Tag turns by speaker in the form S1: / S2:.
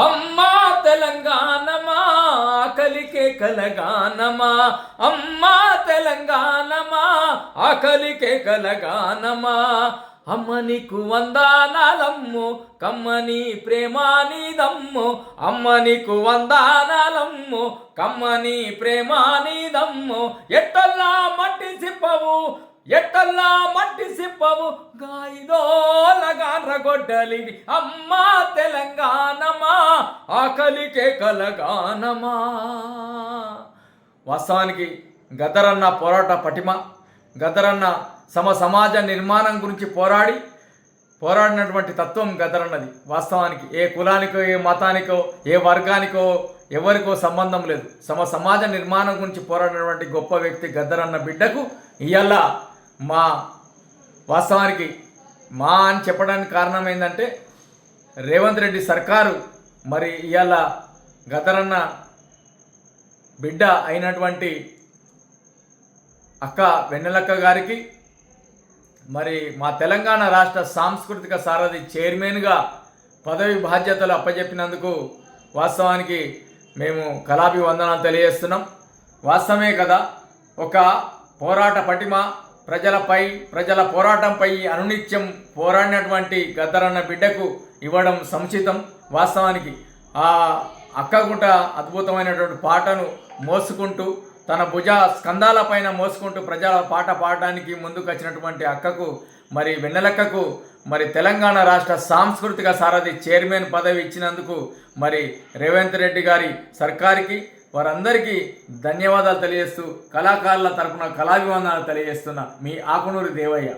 S1: అమ్మా తెలంగాణమా ఆకలికే కలగానమా. అమ్మా తెలంగాణమా ఆకలికే కలగానమా. అమ్మ నీకు వందానాలమ్ము కమ్మని ప్రేమానిదమ్ము. అమ్మ నీకు వందానాలమ్ము కమ్మని ప్రేమానిదమ్ము. ఎట్టల్లా మట్టి సిప్పవు ఎట్టల్లా మట్టి సిప్పవు. గాయిదోలగారగొడ్డలి అమ్మా ఆకలికే కలగానమా? వాస్తవానికి గదరన్న పోరాట పటిమ గదరన్న సమ సమాజ నిర్మాణం గురించి పోరాడి పోరాడినటువంటి తత్వం గదరన్నది. వాస్తవానికి ఏ కులానికో ఏ మతానికో ఏ వర్గానికో ఎవరికో సంబంధం లేదు. సమ సమాజ నిర్మాణం గురించి పోరాడినటువంటి గొప్ప వ్యక్తి గద్దరన్న బిడ్డకు ఇవాళ మా వాస్తవానికి మా అని చెప్పడానికి కారణం ఏంటంటే రేవంత్ రెడ్డి సర్కారు మరి ఇవాళ గదరన్న బిడ్డ అయినటువంటి అక్క వెన్నెలక్క గారికి మరి మా తెలంగాణ రాష్ట్ర సాంస్కృతిక సారథి చైర్మన్గా పదవి బాధ్యతలు అప్పజెప్పినందుకు వాస్తవానికి మేము కళాభివందనాలు తెలియజేస్తున్నాం. వాస్తవమే కదా ఒక పోరాట పటిమ ప్రజలపై ప్రజల పోరాటంపై అనునిత్యం పోరాడినటువంటి గద్దరన్న బిడ్డకు ఇవ్వడం సముచితం. వాస్తవానికి ఆ అక్కగుట అద్భుతమైనటువంటి పాటను మోసుకుంటూ తన భుజ స్కందాల పైన మోసుకుంటూ ప్రజల పాట పాడడానికి ముందుకు వచ్చినటువంటి అక్కకు మరి వెన్నెలక్కకు మరి తెలంగాణ రాష్ట్ర సాంస్కృతిక సారథి చైర్మన్ పదవి ఇచ్చినందుకు మరి రేవంత్ రెడ్డి గారి సర్కారికి వారందరికీ ధన్యవాదాలు తెలియజేస్తూ కళాకారుల తరపున కళాభివందనాలు తెలియజేస్తున్న మీ ఆకునూరి దేవయ్య.